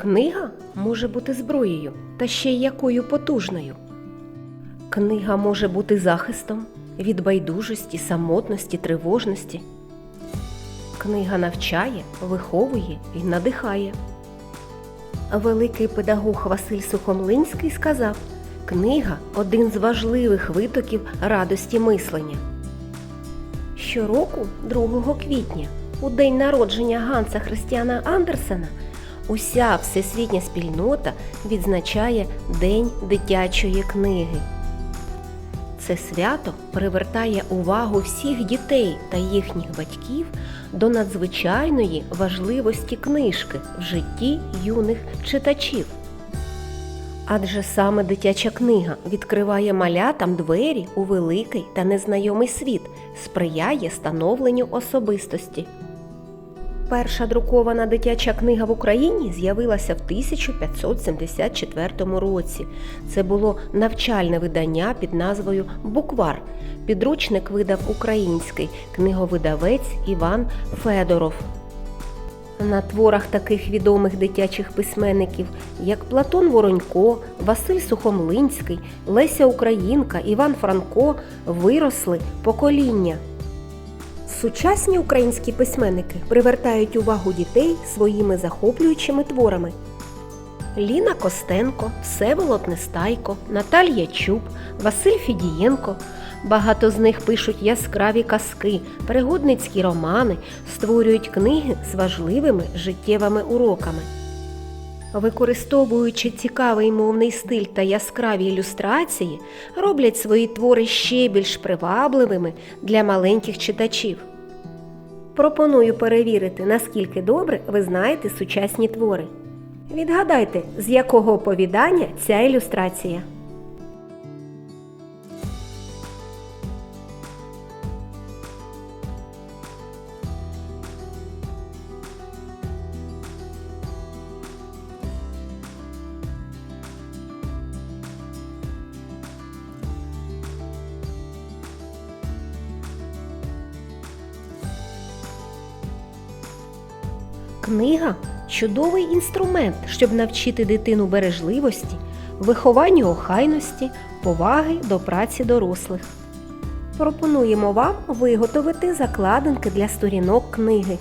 Книга може бути зброєю, та ще й якою потужною. Книга може бути захистом від байдужості, самотності, тривожності. Книга навчає, виховує і надихає. Великий педагог Василь Сухомлинський сказав: книга один з важливих витоків радості мислення. Щороку, 2 квітня, у день народження Ганса Христіана Андерсена, уся всесвітня спільнота відзначає День дитячої книги. Це свято привертає увагу всіх дітей та їхніх батьків до надзвичайної важливості книжки в житті юних читачів. Адже саме дитяча книга відкриває малятам двері у великий та незнайомий світ, сприяє становленню особистості. Перша друкована дитяча книга в Україні з'явилася в 1574 році. Це було навчальне видання під назвою Буквар. Підручник видав український книговидавець Іван Федоров. На творах таких відомих дитячих письменників, як Платон Воронько, Василь Сухомлинський, Леся Українка, Іван Франко, виросли покоління. Сучасні українські письменники привертають увагу дітей своїми захоплюючими творами. Ліна Костенко, Всеволод Нестайко, Наталія Чуб, Василь Фідієнко. Багато з них пишуть яскраві казки, пригодницькі романи, створюють книги з важливими життєвими уроками. Використовуючи цікавий мовний стиль та яскраві ілюстрації, роблять свої твори ще більш привабливими для маленьких читачів. Пропоную перевірити, наскільки добре ви знаєте сучасні твори. Відгадайте, з якого оповідання ця ілюстрація. Книга чудовий інструмент, щоб навчити дитину бережливості, вихованню охайності, поваги до праці дорослих. Пропонуємо вам виготовити закладинки для сторінок книги.